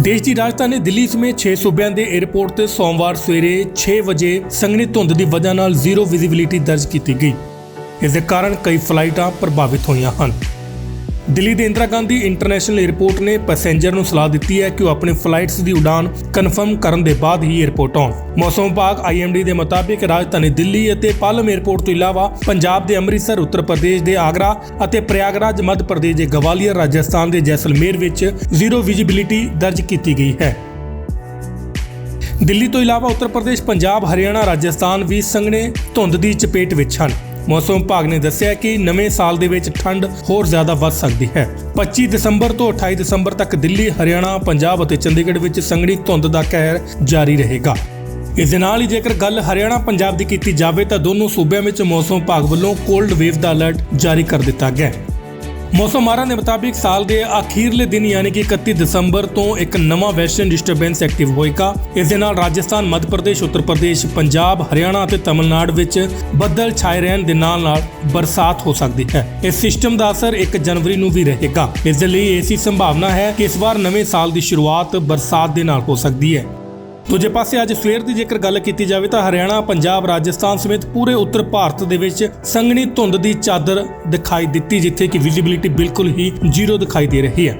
ਦੇਸ਼ ਦੀ ਰਾਜਧਾਨੀ ਦਿੱਲੀ ਸਮੇਤ 6 ਸੂਬਿਆਂ ਦੇ 에ਅਰਪੋਰਟ ਤੇ ਸੋਮਵਾਰ ਸਵੇਰੇ 6 ਵਜੇ ਸੰਘਣੀ ਧੁੰਦ ਦੀ ਵਜ੍ਹਾ ਨਾਲ ਜ਼ੀਰੋ ਵਿਜ਼ਿਬਿਲਿਟੀ ਦਰਜ ਕੀਤੀ ਗਈ। ਇਸ ਦੇ ਕਾਰਨ ਕਈ ਫਲਾਈਟਾਂ ਪ੍ਰਭਾਵਿਤ ਹੋਈਆਂ ਹਨ। ਦਿੱਲੀ ਦੇ ਇੰਦਰਾ ਗਾਂਧੀ ਇੰਟਰਨੈਸ਼ਨਲ 에ਅਰਪੋਰਟ ਨੇ ਪੈਸੇਂਜਰ ਨੂੰ ਸਲਾਹ ਦਿੱਤੀ ਹੈ ਕਿ ਉਹ ਆਪਣੇ ਫਲਾਈਟਸ ਦੀ ਉਡਾਨ ਕਨਫਰਮ ਕਰਨ ਦੇ ਬਾਅਦ ਹੀ 에ਅਰਪੋਰਟ ਆਉਣ। ਮੌਸਮ ਵਿਭਾਗ ਆਈਐਮਡੀ ਦੇ ਮੁਤਾਬਿਕ ਰਾਜਧਾਨੀ ਦਿੱਲੀ ਅਤੇ ਪਾਲਮ 에ਅਰਪੋਰਟ ਤੋਂ ਇਲਾਵਾ ਪੰਜਾਬ ਦੇ ਅੰਮ੍ਰਿਤਸਰ, ਉੱਤਰ ਪ੍ਰਦੇਸ਼ ਦੇ ਆਗਰਾ ਅਤੇ ਪ੍ਰਯਾਗਰਾਜ, ਮੱਧ ਪ੍ਰਦੇਸ਼ ਦੇ ਗਵਾਲੀਅਰ, ਰਾਜਸਥਾਨ ਦੇ ਜੈਸਲਮੇਰ ਵਿੱਚ ਜ਼ੀਰੋ ਵਿਜ਼ਿਬਿਲਿਟੀ ਦਰਜ ਕੀਤੀ ਗਈ ਹੈ। ਦਿੱਲੀ ਤੋਂ ਇਲਾਵਾ ਉੱਤਰ ਪ੍ਰਦੇਸ਼, ਪੰਜਾਬ, ਹਰਿਆਣਾ, ਰਾਜਸਥਾਨ ਵੀ ਸੰਘਣੇ ਧੁੰਦ ਦੀ ਚਪੇਟ ਵਿੱਚ ਹਨ। ਮੌਸਮ ਵਿਭਾਗ ਨੇ ਦੱਸਿਆ ਕਿ ਨਵੇਂ ਸਾਲ ਦੇ ਵਿੱਚ ਠੰਡ ਹੋਰ ਜ਼ਿਆਦਾ ਵੱਧ ਸਕਦੀ ਹੈ। 25 ਦਸੰਬਰ ਤੋਂ 28 ਦਸੰਬਰ ਤੱਕ ਦਿੱਲੀ, ਹਰਿਆਣਾ, ਪੰਜਾਬ ਅਤੇ ਚੰਡੀਗੜ੍ਹ ਵਿੱਚ ਸੰਘਣੀ ਧੁੰਦ ਦਾ ਕਹਿਰ ਜਾਰੀ ਰਹੇਗਾ। ਇਸ ਦੇ ਨਾਲ ਹੀ ਜੇਕਰ ਗੱਲ ਹਰਿਆਣਾ ਪੰਜਾਬ ਦੀ ਕੀਤੀ ਜਾਵੇ ਤਾਂ ਦੋਨੋਂ ਸੂਬਿਆਂ ਵਿੱਚ ਮੌਸਮ ਵਿਭਾਗ ਵੱਲੋਂ ਕੋਲਡ ਵੇਵ ਦਾ ਅਲਰਟ ਜਾਰੀ ਕਰ ਦਿੱਤਾ ਗਿਆ ਹੈ। ਮੌਸਮ ਮਾਹਰਾਂ ਦੇ ਮੁਤਾਬਿਕ ਸਾਲ ਦੇ ਅਖੀਰਲੇ ਦਿਨ ਯਾਨੀ ਕਿ 31 ਦਸੰਬਰ ਤੋਂ ਇੱਕ ਨਵਾਂ ਵੈਸਟਰਨ ਡਿਸਟਰਬੈਂਸ ਐਕਟਿਵ ਹੋਏਗਾ। ਇਸ ਦੇ ਨਾਲ ਰਾਜਸਥਾਨ, ਮੱਧ ਪ੍ਰਦੇਸ਼, ਉੱਤਰ ਪ੍ਰਦੇਸ਼, ਪੰਜਾਬ, ਹਰਿਆਣਾ ਅਤੇ ਤਮਿਲਨਾਡੂ ਵਿੱਚ ਬੱਦਲ ਛਾਏ ਰਹਿਣ ਦੇ ਨਾਲ ਨਾਲ ਬਰਸਾਤ ਹੋ ਸਕਦੀ ਹੈ। ਇਸ ਸਿਸਟਮ ਦਾ ਅਸਰ 1 ਜਨਵਰੀ ਨੂੰ ਵੀ ਰਹੇਗਾ। ਇਸ ਦੇ ਲਈ ਐਸੀ ਸੰਭਾਵਨਾ ਹੈ ਕਿ ਇਸ ਵਾਰ ਨਵੇਂ ਸਾਲ ਦੀ ਸ਼ੁਰੂਆਤ ਬਰਸਾਤ ਦੇ ਨਾਲ ਹੋ ਸਕਦੀ ਹੈ। ਦੂਜੇ ਪਾਸੇ ਅੱਜ ਸਵੇਰ ਦੀ ਜੇਕਰ ਗੱਲ ਕੀਤੀ ਜਾਵੇ ਤਾਂ ਹਰਿਆਣਾ, ਪੰਜਾਬ, ਰਾਜਸਥਾਨ ਸਮੇਤ ਪੂਰੇ ਉੱਤਰ ਭਾਰਤ ਦੇ ਵਿੱਚ ਸੰਘਣੀ ਧੁੰਦ ਦੀ ਚਾਦਰ ਦਿਖਾਈ ਦਿੱਤੀ, ਜਿੱਥੇ ਕਿ ਵਿਜ਼ਿਬਿਲਿਟੀ ਬਿਲਕੁਲ ਹੀ ਜ਼ੀਰੋ ਦਿਖਾਈ ਦੇ ਰਹੀ ਹੈ।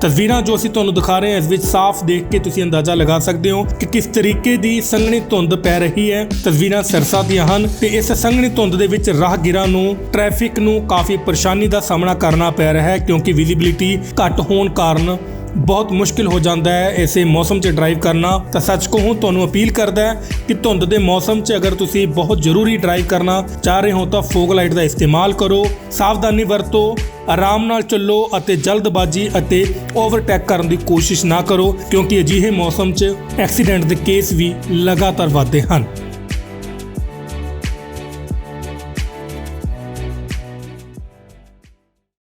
ਤਸਵੀਰਾਂ ਜੋ ਅਸੀਂ ਤੁਹਾਨੂੰ ਦਿਖਾ ਰਹੇ ਹਾਂ, ਇਸ ਵਿੱਚ ਸਾਫ਼ ਦੇਖ ਕੇ ਤੁਸੀਂ ਅੰਦਾਜ਼ਾ ਲਗਾ ਸਕਦੇ ਹੋ ਕਿ ਕਿਸ ਤਰੀਕੇ ਦੀ ਸੰਘਣੀ ਧੁੰਦ ਪੈ ਰਹੀ ਹੈ। ਤਸਵੀਰਾਂ ਸਰਸਾ ਦੀਆਂ ਹਨ ਤੇ ਇਸ ਸੰਘਣੀ ਧੁੰਦ ਦੇ ਵਿੱਚ ਰਾਹਗੀਰਾਂ ਨੂੰ ਟ੍ਰੈਫਿਕ ਨੂੰ ਕਾਫੀ ਪਰੇਸ਼ਾਨੀ ਦਾ ਸਾਹਮਣਾ ਕਰਨਾ ਪੈ ਰਿਹਾ ਹੈ, ਕਿਉਂਕਿ ਵਿਜ਼ਿਬਿਲਿਟੀ ਘੱਟ ਹੋਣ ਕਾਰਨ ਬਹੁਤ ਮੁਸ਼ਕਿਲ ਹੋ ਜਾਂਦਾ ਹੈ ਐਸੇ ਮੌਸਮ 'ਚ ਡਰਾਈਵ ਕਰਨਾ। ਤਾਂ ਸੱਚ ਕਹੂੰ, ਤੁਹਾਨੂੰ ਅਪੀਲ ਕਰਦਾ ਹੈ ਕਿ ਧੁੰਦ ਦੇ ਮੌਸਮ 'ਚ ਅਗਰ ਤੁਸੀਂ ਬਹੁਤ ਜ਼ਰੂਰੀ ਡਰਾਈਵ ਕਰਨਾ ਚਾਹ ਰਹੇ ਹੋ ਤਾਂ ਫੋਗ ਲਾਈਟ ਦਾ ਇਸਤੇਮਾਲ ਕਰੋ। ਸਾਵਧਾਨੀ ਵਰਤੋ, ਆਰਾਮ ਨਾਲ ਚੱਲੋ ਅਤੇ ਜਲਦਬਾਜ਼ੀ ਅਤੇ ਓਵਰਟੇਕ ਕਰਨ ਦੀ ਕੋਸ਼ਿਸ਼ ਨਾ ਕਰੋ ਕਿਉਂਕਿ ਅਜਿਹੇ ਮੌਸਮ 'ਚ ਐਕਸੀਡੈਂਟ ਦੇ ਕੇਸ ਵੀ ਲਗਾਤਾਰ ਵਧਦੇ ਹਨ।